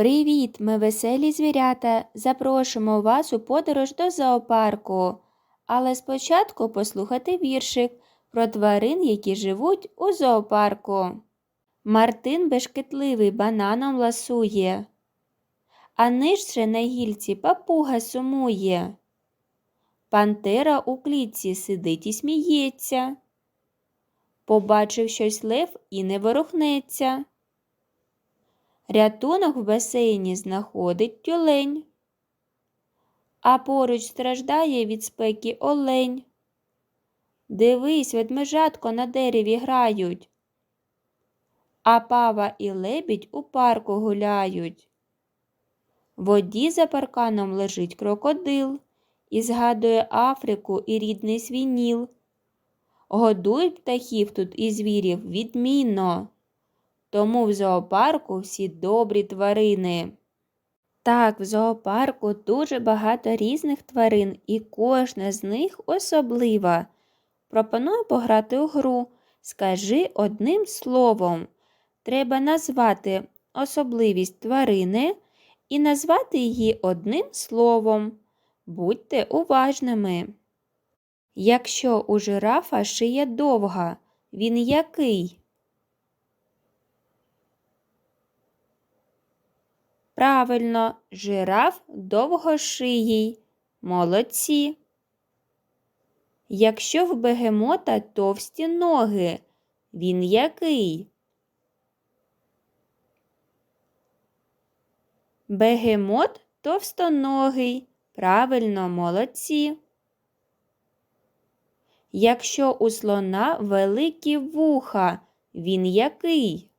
Привіт, ми веселі звірята. Запрошуємо вас у подорож до зоопарку. Але спочатку послухати віршик про тварин, які живуть у зоопарку. Мартин бешкетливий бананом ласує, а нижче на гільці папуга сумує. Пантера у клітці сидить і сміється. Побачив щось лев і не ворухнеться. Рятунок в басейні знаходить тюлень, а поруч страждає від спеки олень. Дивись, ведмежатко на дереві грають, а пава і лебідь у парку гуляють. В воді за парканом лежить крокодил і згадує Африку і рідний свій Ніл. Птахів тут і звірів відмінно. Тому в зоопарку всі добрі тварини. Так, в зоопарку дуже багато різних тварин, і кожна з них особлива. Пропоную пограти у гру. Скажи одним словом. Треба назвати особливість тварини і назвати її одним словом. Будьте уважними. Якщо у жирафа шия довга, він який? Правильно, жираф довгошиїй. Молодці. Якщо в бегемота товсті ноги, він який? Бегемот товстоногий. Правильно, молодці. Якщо у слона великі вуха, він який?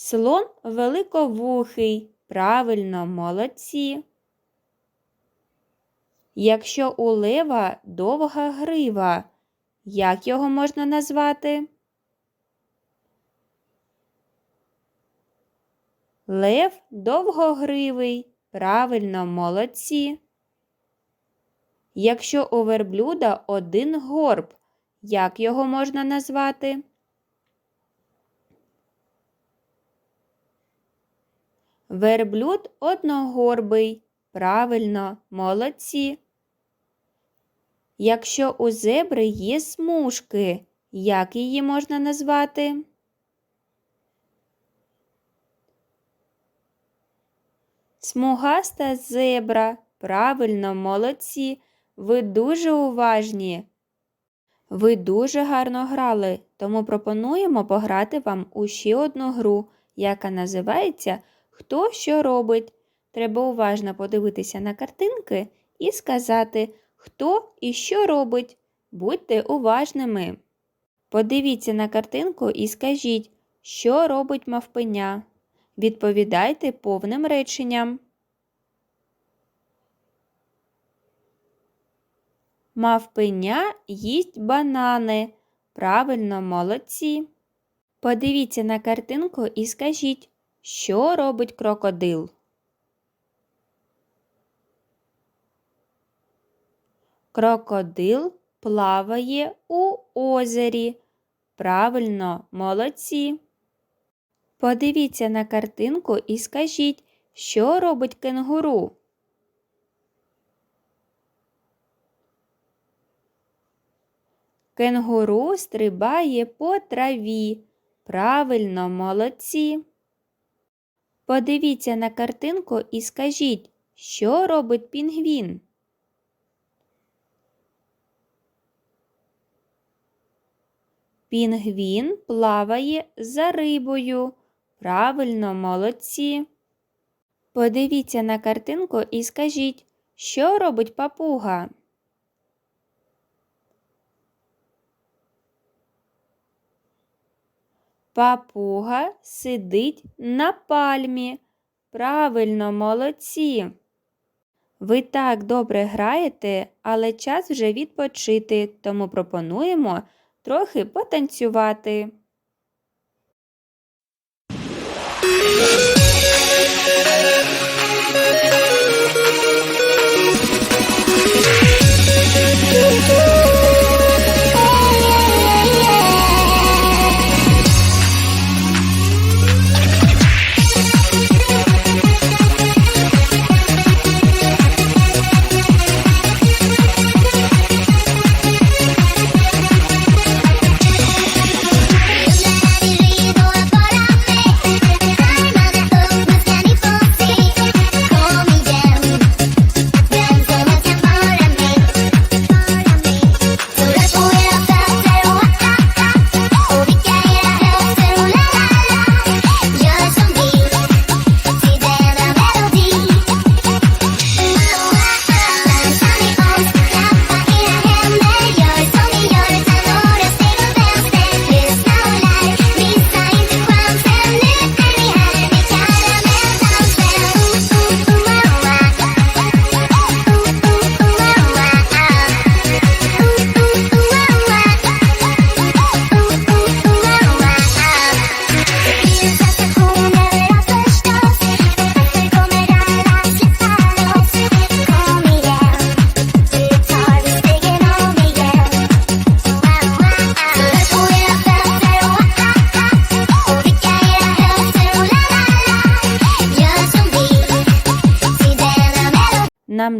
Слон великовухий. Правильно, молодці. Якщо у лева довга грива, як його можна назвати? Лев довгогривий. Правильно, молодці. Якщо у верблюда один горб, як його можна назвати? Верблюд одногорбий. Правильно, молодці. Якщо у зебри є смужки, як її можна назвати? Смугаста зебра. Правильно, молодці. Ви дуже уважні. Ви дуже гарно грали, тому пропонуємо пограти вам у ще одну гру, яка називається Хто що робить. Треба уважно подивитися на картинки і сказати, хто і що робить. Будьте уважними. Подивіться на картинку і скажіть, що робить мавпеня. Відповідайте повним реченням. Мавпеня їсть банани. Правильно, молодці. Подивіться на картинку і скажіть, що робить крокодил. Крокодил плаває у озері. Правильно, молодці. Подивіться на картинку і скажіть, що робить кенгуру. Кенгуру стрибає по траві. Правильно, молодці. Подивіться на картинку і скажіть, що робить пінгвін. Пінгвін плаває за рибою. Правильно, молодці. Подивіться на картинку і скажіть, що робить папуга. Папуга сидить на пальмі. Правильно, молодці. Ви так добре граєте, але час вже відпочити, тому пропонуємо трохи потанцювати.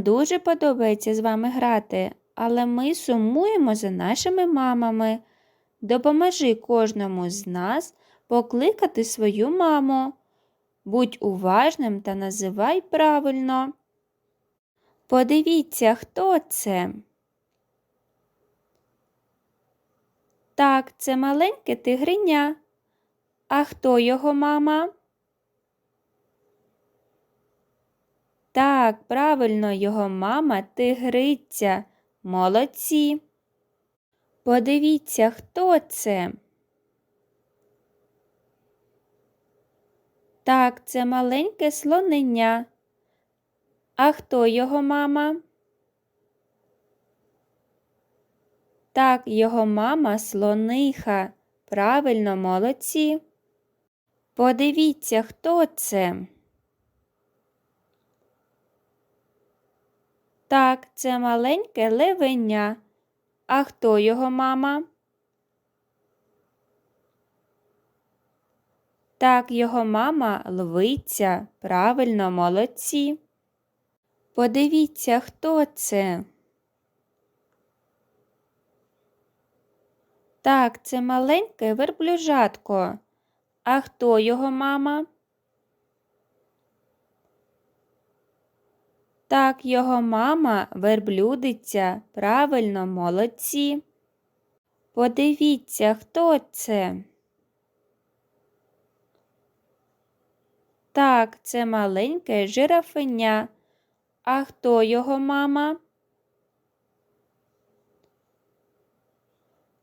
Дуже подобається з вами грати, але ми сумуємо за нашими мамами. Допоможи кожному з нас покликати свою маму. Будь уважним та називай правильно. Подивіться, хто це. Так, це маленьке тигриня. А хто його мама? Так, правильно, його мама тигриця. Молодці. Подивіться, хто це. Так, це маленьке слонення. А хто його мама? Так, його мама слониха. Правильно, молодці. Подивіться, хто це. Так, це маленьке левеня. А хто його мама? Так, його мама лвиця. Правильно, молодці. Подивіться, хто це. Так, це маленьке верблюжатко. А хто його мама? Так, його мама верблюдиця. Правильно, молодці. Подивіться, хто це. Так, це маленьке жирафеня. А хто його мама?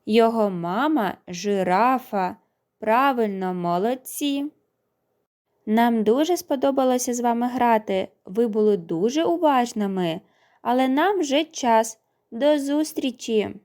Його мама жирафа. Правильно, молодці. Нам дуже сподобалося з вами грати. Ви були дуже уважними, але нам вже час. До зустрічі!